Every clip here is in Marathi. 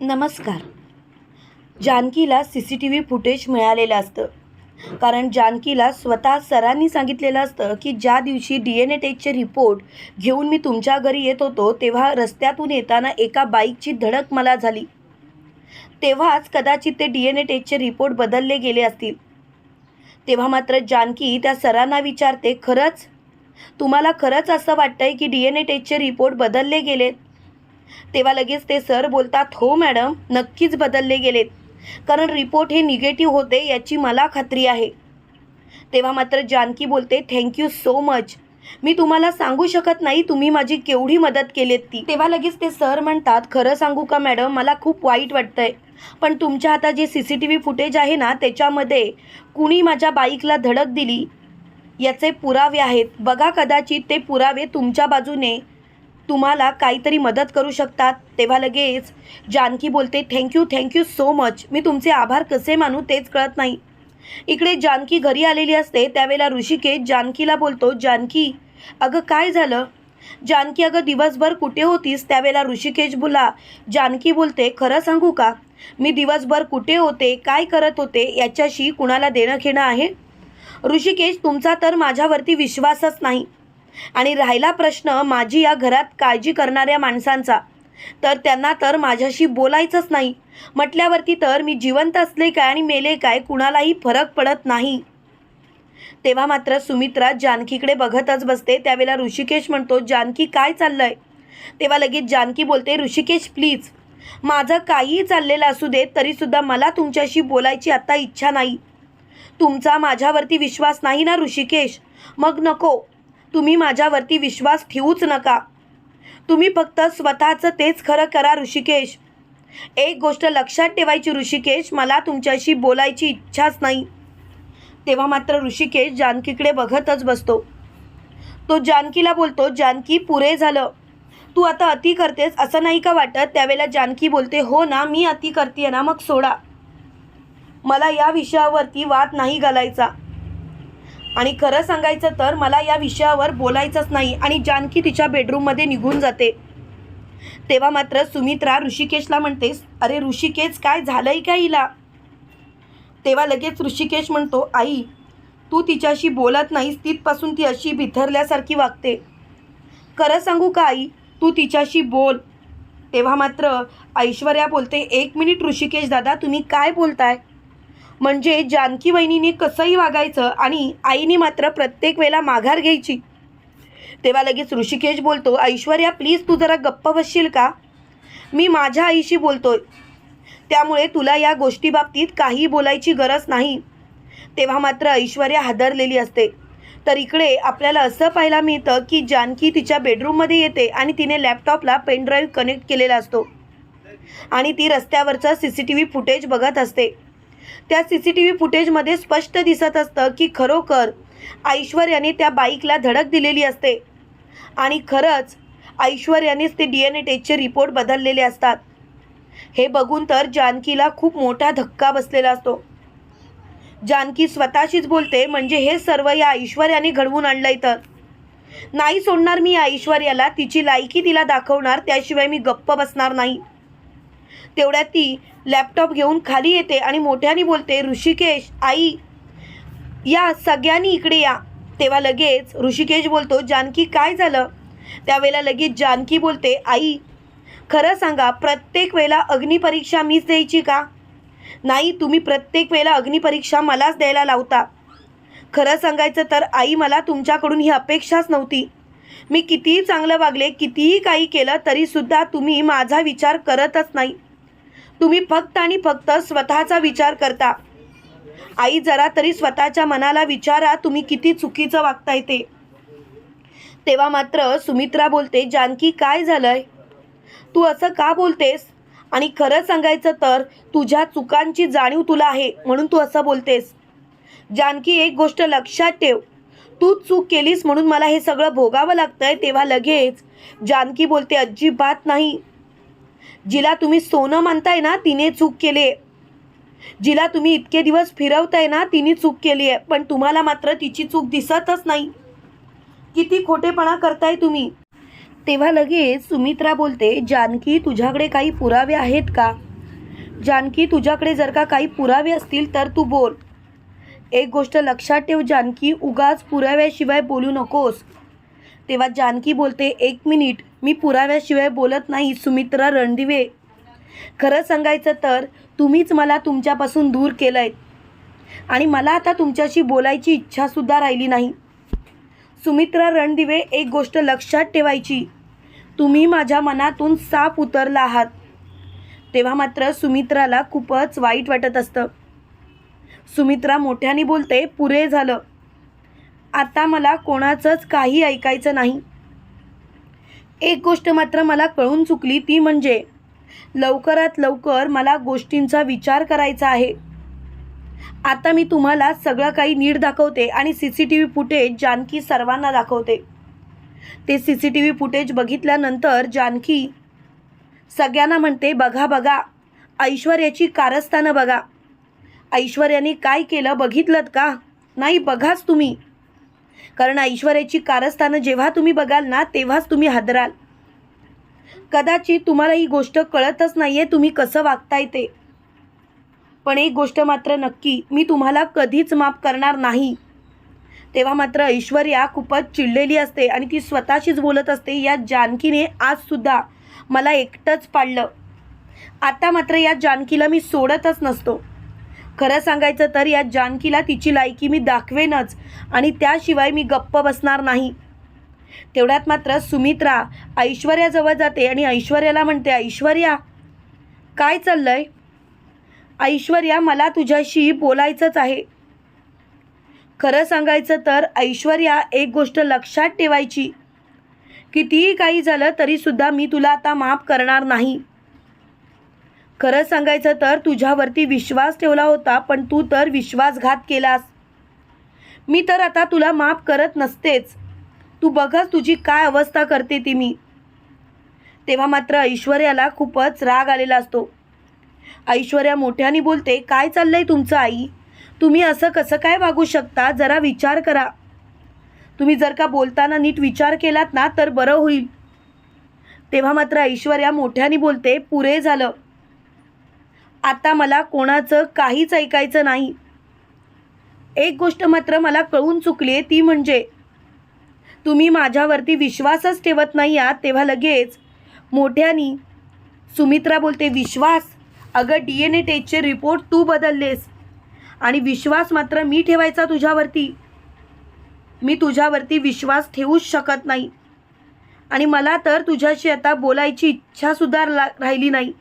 नमस्कार. जानकीला C C T V footage मिळालेलं असतं. कारण जानकीला स्वतः सरांनी सांगितलेलं असतं की ज्या दिवशी डी एन ए टेस्टचे रिपोर्ट घेऊन मी तुमच्या घरी येत होतो तेव्हा रस्त्यातून येताना एका बाईकची धडक मला झाली. तेव्हाच कदाचित ते डी एन ए टेस्टचे रिपोर्ट बदलले गेले असतील. तेव्हा मात्र जानकी त्या सरांना विचारते खरंच? तुम्हाला खरंच असं वाटतंय की डी एन ए टेस्टचे रिपोर्ट बदलले गेलेत? तेव्हा लगेच ते सर बोलतात हो मॅडम नक्कीच बदलले गेलेत. कारण रिपोर्ट हे निगेटिव्ह होते याची मला खात्री आहे. तेव्हा मात्र जानकी बोलते थँक्यू सो मच. मी तुम्हाला सांगू शकत नाही तुम्ही माझी केवढी मदत केलीत ती. तेव्हा लगेच ते सर म्हणतात खरं सांगू का मॅडम मला खूप वाईट वाटतंय. पण तुमच्या हातात जे C C T V footage आहे ना त्याच्यामध्ये कुणी माझ्या बाईकला धडक दिली? याचे पुरावे आहेत. बघा कदाचित ते पुरावे तुमच्या बाजूने तुम्हाला काहीतरी मदत करू शकतात. तेव्हा लगेच जानकी बोलते thank you thank you so much मी तुमचे आभार कसे मानू तेच कळत नाही. इकडे जानकी घरी आलेली असते त्यावेळेला ऋषिकेश जानकीला बोलतो जानकी अगं काय झालं? जानकी अगं दिवसभर कुठे होतीस? त्यावेळेला ऋषिकेश बोला जानकी बोलते खरं सांगू का? मी दिवसभर कुठे होते? काय करत होते? याच्याशी कुणाला देणं घेणं आहे? ऋषिकेश तुमचा तर माझ्यावरती विश्वासच नाही. आणि राहिला प्रश्न माझी या घरात काळजी करणाऱ्या माणसांचा. तर त्यांना तर माझ्याशी बोलायचंच नाही. म्हटल्यावरती तर मी जिवंत असले काय आणि मेले काय कुणालाही फरक पडत नाही. तेव्हा मात्र सुमित्रा जानकीकडे बघतच बसते. त्यावेळेला ऋषिकेश म्हणतो जानकी काय चाललंय? तेव्हा लगेच जानकी बोलते ऋषिकेश प्लीज माझं काहीही चाललेलं असू दे तरीसुद्धा मला तुमच्याशी बोलायची आता इच्छा नाही. तुमचा माझ्यावरती विश्वास नाही ना ऋषिकेश? मग नको. तुम्ही माझ्यावरती विश्वास ठेवूच नका. तुम्ही फक्त स्वतःचं तेच खरं करा ऋषिकेश. एक गोष्ट लक्षात ठेवायची ऋषिकेश मला तुमच्याशी बोलायची इच्छाच नाही. तेव्हा मात्र ऋषिकेश जानकीकडे बघतच बसतो. तो जानकीला बोलतो जानकी पुरे झालं. तू आता अति करतेस असं नाही का वाटत? त्यावेळेला जानकी बोलते हो ना मी अति करते ना मग सोडा. मला या विषयावरती वाद नाही घालायचा. आणि खरं सांगायचं तर मला या विषयावर बोलायचंच नाही आणि जानकी तिच्या बेडरूममध्ये निघून जाते. तेव्हा मात्र सुमित्रा ऋषिकेशला म्हणतेस अरे ऋषिकेश काय झालंय का हिला? तेव्हा लगेच ऋषिकेश म्हणतो आई तू तिच्याशी बोलत नाहीस तिथपासून ती अशी बिथरल्यासारखी वागते. खरं सांगू का आई तू तिच्याशी बोल. तेव्हा मात्र ऐश्वर्या बोलते एक मिनिट ऋषिकेश दादा तुम्ही काय बोलताय? म्हणजे जानकी वहिनीने कसंही वागायचं आणि आईने मात्र प्रत्येक वेळेला माघार घ्यायची. तेव्हा लगेच ऋषिकेश बोलतो ऐश्वर्या प्लीज तू जरा गप्प बसशील का? मी माझ्या आईशी बोलतोय. त्यामुळे तुला या गोष्टीबाबतीत काही बोलायची गरज नाही. तेव्हा मात्र ऐश्वर्या हादरलेली असते. तर इकडे आपल्याला असं पाहायला मिळतं की जानकी तिच्या बेडरूममध्ये येते आणि तिने लॅपटॉपला पेनड्राईव्ह कनेक्ट केलेला असतो. आणि ती रस्त्यावरचं C C T V footage बघत असते. त्या सी सी टी व्ही फुटेजमध्ये स्पष्ट दिसत असतं की खरोखर ऐश्वर्याने त्या बाईकला धडक दिलेली असते. आणि खरंच ऐश्वर्यानेच ते डी एन ए टेस्टचे रिपोर्ट बदललेले असतात. हे बघून तर जानकीला खूप मोठा धक्का बसलेला असतो. जानकी स्वतःशीच बोलते म्हणजे हे सर्व या ऐश्वर्याने घडवून आणलंय तर? नाही सोडणार मी या ऐश्वर्याला तिची लायकी तिला दाखवणार त्याशिवाय मी गप्प बसणार नाही. तेवढ्यात ती लॅपटॉप घेऊन खाली येते आणि मोठ्याने बोलते ऋषिकेश आई या सगळ्यांनी इकडे या. तेव्हा लगेच ऋषिकेश बोलतो जानकी काय झालं? त्यावेळेला लगेच जानकी बोलते आई खरं सांगा प्रत्येक वेळेला अग्निपरीक्षा मीच द्यायची का? नाही तुम्ही प्रत्येक वेळेला अग्निपरीक्षा मलाच द्यायला लावता. खरं सांगायचं तर आई मला तुमच्याकडून ही अपेक्षाच नव्हती. मी कितीही चांगलं वागले कितीही काही केलं तरीसुद्धा तुम्ही माझा विचार करतच नाही. तुम्ही फक्त आणि फक्त स्वतःचा विचार करता. आई जरा तरी स्वतःच्या मनाला विचारा तुम्ही किती चुकीचं वागताय ते. तेव्हा मात्र सुमित्रा बोलते जानकी काय झालंय? तू असं का बोलतेस? आणि खरं सांगायचं तर तुझ्या चुकांची जाणीव तुला आहे म्हणून तू असं बोलतेस. जानकी एक गोष्ट लक्षात ठेव. तू चूक केलीस म्हणून मला हे सगळं भोगावं लागतंय तेव्हा लगेच जानकी बोलते अजिबात नाही. जिला तुम्ही सोनं मानताय ना तिने चूक केली आहे जिला तुम्ही इतके दिवस फिरवताय ना तिने चूक केली आहे पण तुम्हाला मात्र तिची चूक दिसतच नाही. किती खोटेपणा करताय तुम्ही. तेव्हा लगेच सुमित्रा बोलते जानकी तुझ्याकडे काही पुरावे आहेत का? जानकी तुझ्याकडे जर का काही पुरावे असतील तर तू बोल. एक गोष्ट लक्षात ठेव जानकी उगाच पुराव्याशिवाय बोलू नकोस. तेव्हा जानकी बोलते एक मिनिट मी पुराव्याशिवाय बोलत नाही सुमित्रा रणदिवे. खरं सांगायचं तर तुम्हीच मला तुमच्यापासून दूर केलं आहे आणि मला आता तुमच्याशी बोलायची इच्छासुद्धा राहिली नाही. सुमित्रा रणदिवे एक गोष्ट लक्षात ठेवायची. तुम्ही माझ्या मनातून साप उतरला आहात. तेव्हा मात्र सुमित्राला खूपच वाईट वाटत असतं. सुमित्रा मोठ्याने बोलते पुरे झालं. आता मला कोणाचंच काही ऐकायचं नाही. एक गोष्ट मात्र मला कळून चुकली ती म्हणजे लवकरात लवकर मला गोष्टींचा विचार करायचा आहे. आता मी तुम्हाला सगळं काही नीट दाखवते आणि C C T V footage Janaki सर्वांना दाखवते. ते C C T V footage बघितल्यानंतर जानकी सगळ्यांना म्हणते बघा बघा. ऐश्वर्याची कारस्थानं बघा. ऐश्वर्याने काय केलं बघितलं का? नाही बघाच तुम्ही. कारण ऐश्वर्याची कारस्थानं जेव्हा तुम्ही बघाल ना तेव्हाच तुम्ही हादराल. कदाचित तुम्हाला ही गोष्ट कळतच नाही आहे तुम्ही कसं वागताय ते. पण एक गोष्ट मात्र नक्की मी तुम्हाला कधीच माफ करणार नाही. तेव्हा मात्र ऐश्वर्या खूपच चिडलेली असते आणि ती स्वतःशीच बोलत असते या जानकीने आजसुद्धा मला एकटंच पाडलं आता मात्र या जानकीला मी सोडतच नसतो. खरं सांगायचं तर या जानकीला तिची लायकी मी दाखवेनच आणि त्याशिवाय मी गप्प बसणार नाही. तेवढ्यात मात्र सुमित्रा ऐश्वर्याजवळ जाते आणि ऐश्वर्याला म्हणते ऐश्वर्या काय चाललंय? ऐश्वर्या मला तुझ्याशी बोलायचंच आहे. खरं सांगायचं तर ऐश्वर्या एक गोष्ट लक्षात ठेवायची. कितीही काही झालं तरीसुद्धा मी तुला आता माफ करणार नाही. खरं सांगायचं तर तुझ्यावरती विश्वास ठेवला होता पण तू तर विश्वासघात केलास. मी तर आता तुला माफ करत नसतेच. तू बघच तुझी काय अवस्था करते ती मी. तेव्हा मात्र ऐश्वर्याला खूपच राग आलेला असतो. ऐश्वर्या मोठ्याने बोलते काय चाललंय तुमचं आई? तुम्ही असं कसं काय वागू शकता? जरा विचार करा. तुम्ही जर का बोलताना नीट विचार केलात ना तर बरं होईल. तेव्हा मात्र ऐश्वर्या मोठ्याने बोलते पुरे झालं. आता मला कोणाचं काहीच ऐकायचं नाही. एक गोष्ट मात्र मला कळून चुकली आहे ती म्हणजे तुम्ही माझ्यावरती विश्वासच ठेवत नाही आहात तेव्हा लगेच मोठ्यानी सुमित्रा बोलते विश्वास अगं डी एन ए टेस्टचे रिपोर्ट तू बदललेस आणि विश्वास मात्र मी ठेवायचा तुझ्यावरती. मी तुझ्यावरती विश्वास ठेवूच शकत नाही आणि मला तर तुझ्याशी आता बोलायची इच्छासुद्धा ला राहिली नाही.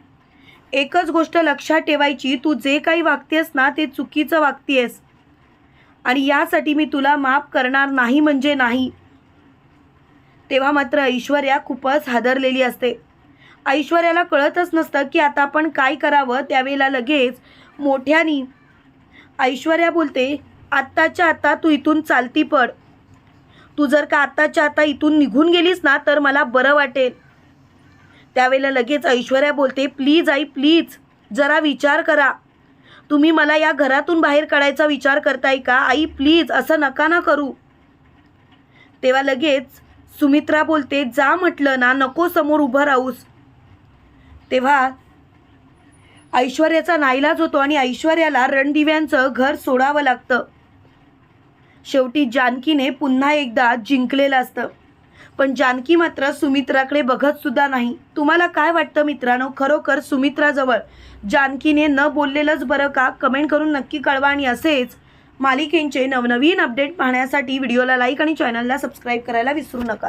एकच गोष्ट लक्षात ठेवायची तू जे काही वागतेस ना ते चुकीचं वागतेस. आणि यासाठी मी तुला माफ करणार नाही म्हणजे नाही. तेव्हा मात्र ऐश्वर्या खूपच हादरलेली असते. ऐश्वर्याला कळतच नसतं की आता आपण काय करावं त्यावेळेला लगेच मोठ्यानी ऐश्वर्या बोलते आत्ताच्या आत्ता तू इथून चालती पड. तू जर का आत्ताच्या आता इथून निघून गेलीस ना तर मला बरं वाटेल. त्यावेळेला लगेच ऐश्वर्या बोलते प्लीज आई प्लीज जरा विचार करा. तुम्ही मला या घरातून बाहेर काढायचा विचार करताय का? आई प्लीज असं नका ना करू. तेव्हा लगेच सुमित्रा बोलते जा म्हटलं ना नको समोर उभं राहूस. तेव्हा ऐश्वर्याचा नाईलाज होतो आणि ऐश्वर्याला रणदिव्यांचं घर सोडावं लागतं. शेवटी जानकीने पुन्हा एकदा जिंकलेलं असतं. पण जानकी मात्र सुमित्राकडे बघत सुद्धा नाही. तुम्हाला काय वाटतं मित्रांनो? खरोखर सुमित्राजवळ जानकीने न बोललेलंच बरं का? कमेंट करून नक्की कळवा आणि असेच मालिकेंचे नवनवीन अपडेट पाहण्यासाठी व्हिडिओला लाईक आणि चॅनलला सबस्क्राईब करायला विसरू नका.